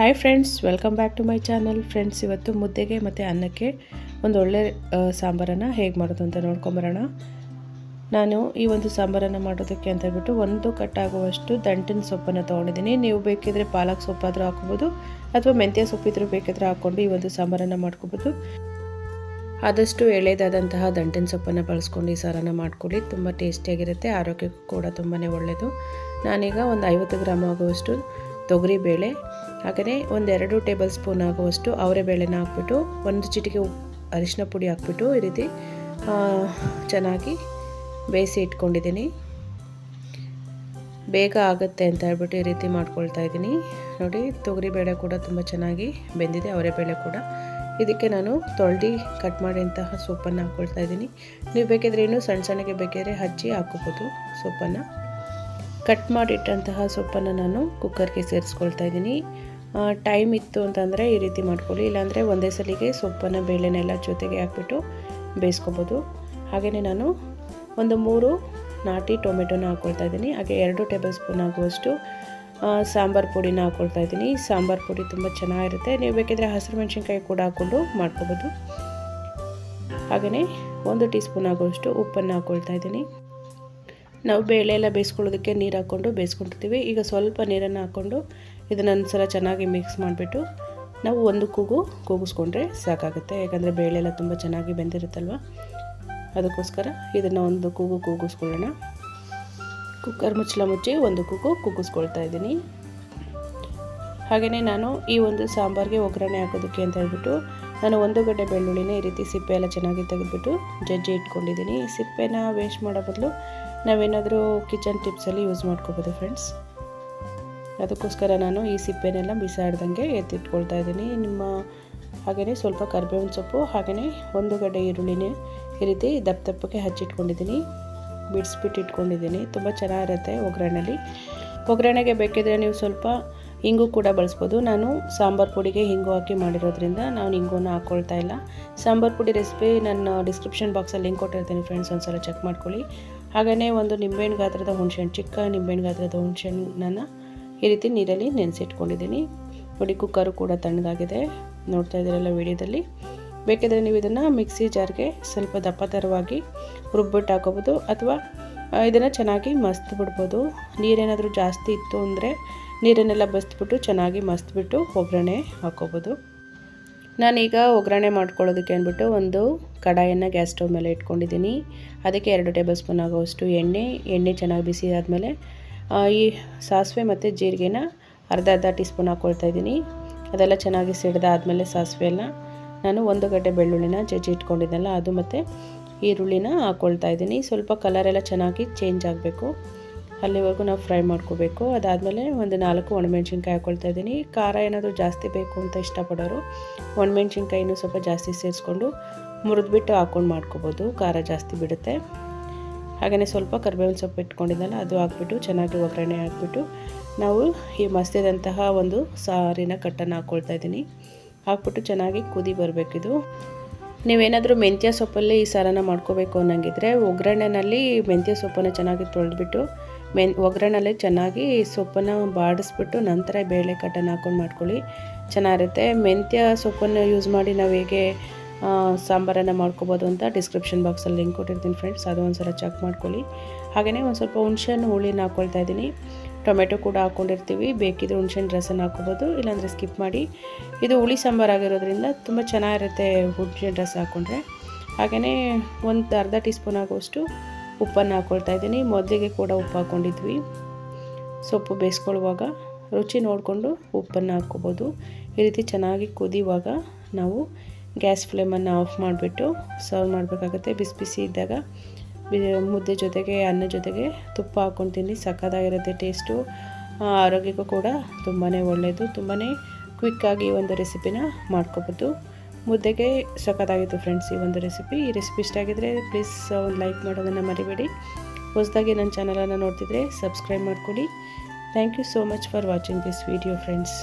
Hi friends welcome back to my channel friends ಇವತ್ತು ಮುದ್ದೆಗೆ ಮತ್ತು ಅನ್ನಕ್ಕೆ ಒಂದು ಒಳ್ಳೆ ಸಾಂಬಾರನ್ನು ಹೇಗೆ ಮಾಡೋದು ಅಂತ ನೋಡ್ಕೊಂಬರೋಣ ನಾನು ಈ ಒಂದು ಸಾಂಬಾರನ್ನು ಮಾಡೋದಕ್ಕೆ ಅಂತ ಹೇಳ್ಬಿಟ್ಟು ಒಂದು ಕಟ್ಟಾಗುವಷ್ಟು ದಂಟಿನ ಸೊಪ್ಪನ್ನು ತೊಗೊಂಡಿದ್ದೀನಿ. ನೀವು ಬೇಕಿದ್ರೆ ಪಾಲಕ್ ಸೊಪ್ಪಾದರೂ ಹಾಕ್ಬೋದು, ಅಥವಾ ಮೆಂತ್ಯ ಸೊಪ್ಪಿದ್ರೂ ಬೇಕಿದ್ರೆ ಹಾಕ್ಕೊಂಡು ಈ ಒಂದು ಸಾಂಬಾರನ್ನು ಮಾಡ್ಕೋಬೋದು. ಆದಷ್ಟು ಎಳೆದಾದಂತಹ ದಂಟಿನ ಸೊಪ್ಪನ್ನು ಬಳಸ್ಕೊಂಡು ಈ ಸಾರನ್ನು ಮಾಡ್ಕೊಳ್ಳಿ. ತುಂಬ ಟೇಸ್ಟಿಯಾಗಿರುತ್ತೆ, ಆರೋಗ್ಯಕ್ಕೂ ಕೂಡ ತುಂಬಾ ಒಳ್ಳೆಯದು ನಾನೀಗ ಒಂದು ಐವತ್ತು ಗ್ರಾಮ್ ಆಗುವಷ್ಟು ತೊಗರಿಬೇಳೆ ಹಾಗೆಯೇ ಒಂದೆರಡು ಟೇಬಲ್ ಸ್ಪೂನ್ ಆಗುವಷ್ಟು ಅವರೆಬೇಳೆನ ಹಾಕ್ಬಿಟ್ಟು, ಒಂದು ಚಿಟಿಕೆ ಅರಿಶಿನ ಪುಡಿ ಹಾಕ್ಬಿಟ್ಟು ಈ ರೀತಿ ಚೆನ್ನಾಗಿ ಬೇಯಿಸಿ ಇಟ್ಕೊಂಡಿದ್ದೀನಿ. ಬೇಗ ಆಗುತ್ತೆ ಅಂತ ಹೇಳ್ಬಿಟ್ಟು ಈ ರೀತಿ ಮಾಡ್ಕೊಳ್ತಾ ಇದ್ದೀನಿ. ನೋಡಿ ತೊಗರಿಬೇಳೆ ಕೂಡ ತುಂಬ ಚೆನ್ನಾಗಿ ಬೆಂದಿದೆ, ಅವರೆ ಬೇಳೆ ಕೂಡ. ಇದಕ್ಕೆ ನಾನು ತೊಳ್ದು ಕಟ್ ಮಾಡಿದಂತಹ ಸೂಪನ್ನು ಹಾಕ್ಕೊಳ್ತಾ ಇದ್ದೀನಿ. ನೀವು ಬೇಕಿದ್ರೆ ಇನ್ನೂ ಸಣ್ಣ ಸಣ್ಣಗೆ ಬೇಕಾದ್ರೆ ಹಚ್ಚಿ ಹಾಕೋಬೋದು ಸೊಪ್ಪನ್ನು. ಕಟ್ ಮಾಡಿಟ್ಟಂತಹ ಸೊಪ್ಪನ್ನು ನಾನು ಕುಕ್ಕರ್ಗೆ ಸೇರಿಸ್ಕೊಳ್ತಾ ಇದ್ದೀನಿ. ಟೈಮ್ ಇತ್ತು ಅಂತಂದರೆ ಈ ರೀತಿ ಮಾಡ್ಕೊಳ್ಳಿ. ಇಲ್ಲಾಂದರೆ ಒಂದೇ ಸಲಿಗೆ ಸೊಪ್ಪನ್ನು ಬೇಳೆನೆಲ್ಲ ಜೊತೆಗೆ ಹಾಕ್ಬಿಟ್ಟು ಬೇಯಿಸ್ಕೊಬೋದು. ಹಾಗೆಯೇ ನಾನು ಒಂದು ಮೂರು ನಾಟಿ ಟೊಮೆಟೊನ ಹಾಕ್ಕೊಳ್ತಾ ಇದ್ದೀನಿ. ಹಾಗೆ ಎರಡು ಟೇಬಲ್ ಸ್ಪೂನ್ ಆಗುವಷ್ಟು ಸಾಂಬಾರು ಪುಡಿನ ಹಾಕ್ಕೊಳ್ತಾ ಇದ್ದೀನಿ. ಸಾಂಬಾರು ಪುಡಿ ತುಂಬ ಚೆನ್ನಾಗಿರುತ್ತೆ. ನೀವು ಬೇಕಿದ್ರೆ ಹಸಿರು ಮೆಣಸಿನ್ಕಾಯಿ ಕೂಡ ಹಾಕ್ಕೊಂಡು ಮಾಡ್ಕೋಬೋದು. ಹಾಗೆಯೇ ಒಂದು ಟೀ ಸ್ಪೂನ್ ಆಗುವಷ್ಟು ಉಪ್ಪನ್ನು ಹಾಕ್ಕೊಳ್ತಾ ಇದ್ದೀನಿ. ನಾವು ಬೇಳೆ ಎಲ್ಲ ಬೇಯಿಸ್ಕೊಳ್ಳೋದಕ್ಕೆ ನೀರು ಹಾಕ್ಕೊಂಡು ಬೇಯಿಸ್ಕೊಂಡಿರ್ತೀವಿ. ಈಗ ಸ್ವಲ್ಪ ನೀರನ್ನು ಹಾಕ್ಕೊಂಡು ಇದನ್ನೊಂದು ಸಲ ಚೆನ್ನಾಗಿ ಮಿಕ್ಸ್ ಮಾಡಿಬಿಟ್ಟು ನಾವು ಒಂದು ಕೂಗು ಕೂಗಿಸ್ಕೊಂಡ್ರೆ ಸಾಕಾಗುತ್ತೆ. ಯಾಕಂದರೆ ಬೇಳೆ ಎಲ್ಲ ತುಂಬ ಚೆನ್ನಾಗಿ ಬೆಂದಿರುತ್ತಲ್ವ? ಅದಕ್ಕೋಸ್ಕರ ಇದನ್ನು ಒಂದು ಕೂಗು ಕೂಗಿಸ್ಕೊಳ್ಳೋಣ. ಕುಕ್ಕರ್ ಮುಚ್ಚಲ ಮುಚ್ಚಿ ಒಂದು ಕೂಗು ಕೂಗಿಸ್ಕೊಳ್ತಾ ಇದ್ದೀನಿ. ಹಾಗೆಯೇ ನಾನು ಈ ಒಂದು ಸಾಂಬಾರಿಗೆ ಒಗ್ಗರಣೆ ಹಾಕೋದಕ್ಕೆ ಅಂತ ಹೇಳ್ಬಿಟ್ಟು ನಾನು ಒಂದು ಗಡ್ಡೆ ಬೆಳ್ಳುಳ್ಳಿನ ಈ ರೀತಿ ಸಿಪ್ಪೆ ಎಲ್ಲ ಚೆನ್ನಾಗಿ ತೆಗೆದುಬಿಟ್ಟು ಜಜ್ಜಿ ಇಟ್ಕೊಂಡಿದ್ದೀನಿ. ಸಿಪ್ಪೆನ ವೇಸ್ಟ್ ಮಾಡೋ ಬದಲು ನಾವೇನಾದರೂ ಕಿಚನ್ ಟಿಪ್ಸಲ್ಲಿ ಯೂಸ್ ಮಾಡ್ಕೋಬೋದು ಫ್ರೆಂಡ್ಸ್ ಅದಕ್ಕೋಸ್ಕರ ನಾನು ಈ ಸಿಪ್ಪೆನೆಲ್ಲ ಬಿಸಾಡ್ದಂಗೆ ಎತ್ತಿಟ್ಕೊಳ್ತಾ ಇದ್ದೀನಿ. ನಿಮ್ಮ ಹಾಗೆಯೇ ಸ್ವಲ್ಪ ಕರ್ಬೇವಿನ ಸೊಪ್ಪು ಹಾಗೆಯೇ ಒಂದು ಗಡ್ಡೆ ಈರುಳ್ಳಿನೇ ಈ ರೀತಿ ದಪ್ಪ ದಪ್ಪಕ್ಕೆ ಹಚ್ಚಿಟ್ಕೊಂಡಿದ್ದೀನಿ. ಬಿಡಿಸ್ಬಿಟ್ಟು ಇಟ್ಕೊಂಡಿದ್ದೀನಿ. ತುಂಬ ಚೆನ್ನಾಗಿರುತ್ತೆ ಒಗ್ಗರಣೆಲಿ. ಒಗ್ಗರಣೆಗೆ ಬೇಕಿದ್ರೆ ನೀವು ಸ್ವಲ್ಪ ಹಿಂಗು ಕೂಡ ಬಳಸ್ಬೋದು. ನಾನು ಸಾಂಬಾರು ಪುಡಿಗೆ ಹಿಂಗು ಹಾಕಿ ಮಾಡಿರೋದ್ರಿಂದ ನಾನು ಹಿಂಗೂನ ಹಾಕ್ಕೊಳ್ತಾ ಇಲ್ಲ. ಸಾಂಬಾರು ಪುಡಿ ರೆಸಿಪಿ ನಾನು ಡಿಸ್ಕ್ರಿಪ್ಷನ್ ಬಾಕ್ಸಲ್ಲಿ ಲಿಂಕ್ ಕೊಟ್ಟಿರ್ತೀನಿ ಫ್ರೆಂಡ್ಸ್ ಒಂದು ಸಲ ಚೆಕ್ ಮಾಡ್ಕೊಳ್ಳಿ. ಹಾಗೆಯೇ ಒಂದು ನಿಂಬೆಹಣ್ಣು ಗಾತ್ರದ ಹುಣಸೆಹಣ್ಣು, ಚಿಕ್ಕ ನಿಂಬೆಹಣ್ಣು ಗಾತ್ರದ ಹುಣಸೆಹಣ್ಣನ್ನು ಈ ರೀತಿ ನೀರಲ್ಲಿ ನೆನೆಸಿಟ್ಕೊಂಡಿದ್ದೀನಿ. ನೋಡಿ, ಕುಕ್ಕರು ಕೂಡ ತಣ್ಣಗಾಗಿದೆ. ನೋಡ್ತಾ ಇದ್ದೀರಲ್ಲ ವಿಡಿಯೋದಲ್ಲಿ. ಬೇಕಿದ್ರೆ ನೀವು ಇದನ್ನು ಮಿಕ್ಸಿ ಜಾರ್ಗೆ ಸ್ವಲ್ಪ ದಪ್ಪ ಥರವಾಗಿ ರುಬ್ಬಿಟ್ಟು ಹಾಕೋಬೋದು ಅಥವಾ ಇದನ್ನು ಚೆನ್ನಾಗಿ ಮಸ್ತ್ ಬಿಡ್ಬೋದು. ನೀರೇನಾದರೂ ಜಾಸ್ತಿ ಇತ್ತು ಅಂದರೆ ನೀರನ್ನೆಲ್ಲ ಬಸ್ತ್ಬಿಟ್ಟು ಚೆನ್ನಾಗಿ ಮಸ್ತ್ಬಿಟ್ಟು ಒಗ್ಗರಣೆ ಹಾಕೋಬೋದು. ನಾನೀಗ ಒಗ್ಗರಣೆ ಮಾಡ್ಕೊಳ್ಳೋದಕ್ಕೆ ಅಂದ್ಬಿಟ್ಟು ಒಂದು ಕಡಾಯನ್ನು ಗ್ಯಾಸ್ ಸ್ಟವ್ ಮೇಲೆ ಇಟ್ಕೊಂಡಿದ್ದೀನಿ. ಅದಕ್ಕೆ ಎರಡು ಟೇಬಲ್ ಸ್ಪೂನ್ ಆಗೋವಷ್ಟು ಎಣ್ಣೆ ಎಣ್ಣೆ ಚೆನ್ನಾಗಿ ಬಿಸಿ ಆದಮೇಲೆ ಈ ಸಾಸಿವೆ ಮತ್ತು ಜೀರಿಗೆನ ಅರ್ಧ ಅರ್ಧ ಟೀ ಸ್ಪೂನ್ ಹಾಕ್ಕೊಳ್ತಾ ಇದ್ದೀನಿ. ಅದೆಲ್ಲ ಚೆನ್ನಾಗಿ ಸಿಡ್ದಾದಮೇಲೆ ಸಾಸಿವೆಲ್ಲ ನಾನು ಒಂದು ಗಡ್ಡೆ ಬೆಳ್ಳುಳ್ಳಿನ ಜಜ್ಜಿ ಇಟ್ಕೊಂಡಿದ್ದೆನಲ್ಲ, ಅದು ಮತ್ತು ಈರುಳ್ಳಿನ ಹಾಕ್ಕೊಳ್ತಾ ಇದ್ದೀನಿ. ಸ್ವಲ್ಪ ಕಲರೆಲ್ಲ ಚೆನ್ನಾಗಿ ಚೇಂಜ್ ಆಗಬೇಕು. ಅಲ್ಲಿವರೆಗೂ ನಾವು ಫ್ರೈ ಮಾಡ್ಕೋಬೇಕು. ಅದಾದಮೇಲೆ ಒಂದು ನಾಲ್ಕು ಒಣಮೆಣ್ಸಿನ್ಕಾಯಿ ಹಾಕ್ಕೊಳ್ತಾ ಇದ್ದೀನಿ. ಖಾರ ಏನಾದರೂ ಜಾಸ್ತಿ ಬೇಕು ಅಂತ ಇಷ್ಟಪಡೋರು ಒಣಮೆಣ್ಸಿನ್ಕಾಯಿನೂ ಸ್ವಲ್ಪ ಜಾಸ್ತಿ ಸೇರಿಸ್ಕೊಂಡು ಮುರಿದ್ಬಿಟ್ಟು ಹಾಕ್ಕೊಂಡು ಮಾಡ್ಕೋಬೋದು. ಖಾರ ಜಾಸ್ತಿ ಬಿಡುತ್ತೆ. ಹಾಗೆಯೇ ಸ್ವಲ್ಪ ಕರಿಬೇವಿನ ಸೊಪ್ಪು ಇಟ್ಕೊಂಡಿದ್ದಲ್ಲ ಅದು ಹಾಕ್ಬಿಟ್ಟು ಚೆನ್ನಾಗಿ ಒಗ್ಗರಣೆ ಹಾಕ್ಬಿಟ್ಟು ನಾವು ಈ ಮಸ್ತಿದಂತಹ ಒಂದು ಸಾರಿನ ಕಟ್ಟನ್ನು ಹಾಕ್ಕೊಳ್ತಾ ಇದ್ದೀನಿ. ಹಾಕ್ಬಿಟ್ಟು ಚೆನ್ನಾಗಿ ಕುದಿ ಬರಬೇಕಿದು ನೀವೇನಾದರೂ ಮೆಂತ್ಯ ಸೊಪ್ಪಲ್ಲಿ ಈ ಸಾರನ್ನು ಮಾಡ್ಕೋಬೇಕು ಅನ್ನಂಗಿದ್ರೆ ಒಗ್ಗರಣೆನಲ್ಲಿ ಮೆಂತ್ಯ ಸೊಪ್ಪನ್ನು ಚೆನ್ನಾಗಿ ತೊಳೆದ್ಬಿಟ್ಟು ಮೆನ್ ಒಗ್ಗರಣೆಲ್ಲೇ ಚೆನ್ನಾಗಿ ಸೊಪ್ಪನ್ನು ಬಾಡಿಸ್ಬಿಟ್ಟು ನಂತರ ಬೇಳೆ ಕಟ್ಟನ್ನು ಹಾಕೊಂಡು ಮಾಡ್ಕೊಳ್ಳಿ. ಚೆನ್ನಾಗಿರುತ್ತೆ. ಮೆಂತ್ಯ ಸೊಪ್ಪನ್ನು ಯೂಸ್ ಮಾಡಿ ನಾವು ಹೇಗೆ ಸಾಂಬಾರನ್ನು ಮಾಡ್ಕೋಬೋದು ಅಂತ ಡಿಸ್ಕ್ರಿಪ್ಷನ್ ಬಾಕ್ಸಲ್ಲಿ ಲಿಂಕ್ ಕೊಟ್ಟಿರ್ತೀನಿ ಫ್ರೆಂಡ್ಸ್ ಅದು ಒಂದು ಸಲ ಚೆಕ್ ಮಾಡ್ಕೊಳ್ಳಿ. ಹಾಗೆಯೇ ಒಂದು ಸ್ವಲ್ಪ ಹುಣ್ಸೆಹಣ್ಣು ಹುಳಿನ ಹಾಕ್ಕೊಳ್ತಾ ಇದ್ದೀನಿ. ಟೊಮೆಟೊ ಕೂಡ ಹಾಕ್ಕೊಂಡಿರ್ತೀವಿ ಬೇಕಿದ್ರೆ ಹುಣ್ಸೆಹಣ್ಣು ರಸನ ಹಾಕ್ಕೋಬೋದು ಇಲ್ಲಾಂದರೆ ಸ್ಕಿಪ್ ಮಾಡಿ. ಇದು ಹುಳಿ ಸಾಂಬಾರು ಆಗಿರೋದ್ರಿಂದ ತುಂಬ ಚೆನ್ನಾಗಿರುತ್ತೆ ಹುಣ್ಸೆಹಣ್ಣು ರಸ ಹಾಕ್ಕೊಂಡ್ರೆ ಹಾಗೆಯೇ ಒಂದು ಅರ್ಧ ಟೀ ಸ್ಪೂನ್ ಆಗುವಷ್ಟು ಉಪ್ಪನ್ನು ಹಾಕ್ಕೊಳ್ತಾ ಇದ್ದೀನಿ. ಮೊದಲಿಗೆ ಕೂಡ ಉಪ್ಪು ಹಾಕ್ಕೊಂಡಿದ್ವಿ. ಸೊಪ್ಪು ಬೇಯಿಸ್ಕೊಳ್ಳುವಾಗ ರುಚಿ ನೋಡಿಕೊಂಡು ಉಪ್ಪನ್ನು ಹಾಕ್ಕೋಬೋದು. ಈ ರೀತಿ ಚೆನ್ನಾಗಿ ಕುದಿಯುವಾಗ ನಾವು ಗ್ಯಾಸ್ ಫ್ಲೇಮನ್ನು ಆಫ್ ಮಾಡಿಬಿಟ್ಟು ಸರ್ವ್ ಮಾಡಬೇಕಾಗುತ್ತೆ. ಬಿಸಿ ಬಿಸಿ ಇದ್ದಾಗ ಮುದ್ದೆ ಜೊತೆಗೆ, ಅನ್ನ ಜೊತೆಗೆ ತುಪ್ಪ ಹಾಕ್ಕೊಂಡು ತಿನ್ನಿ. ಸಕ್ಕದಾಗಿರುತ್ತೆ ಟೇಸ್ಟು. ಆರೋಗ್ಯಕ್ಕೂ ಕೂಡ ತುಂಬಾ ಒಳ್ಳೆಯದು. ತುಂಬಾ ಕ್ವಿಕ್ಕಾಗಿ ಒಂದು ರೆಸಿಪಿನ ಮಾಡ್ಕೋಬೋದು. ಮುದ್ದೆಗೆ ಸಖತ್ತಾಗಿತ್ತು ಫ್ರೆಂಡ್ಸ್ ಈ ಒಂದು ರೆಸಿಪಿ ಈ ರೆಸಿಪಿ ಇಷ್ಟ ಆಗಿದ್ರೆ ಪ್ಲೀಸ್ ಒಂದು ಲೈಕ್ ಮಾಡೋದನ್ನು ಮರಿಬೇಡಿ. ಹೊಸದಾಗಿ ನನ್ನ ಚಾನಲನ್ನು ನೋಡ್ತಿದ್ರೆ ಸಬ್ಸ್ಕ್ರೈಬ್ ಮಾಡಿಕೊಡಿ. Thank you so much for watching this video friends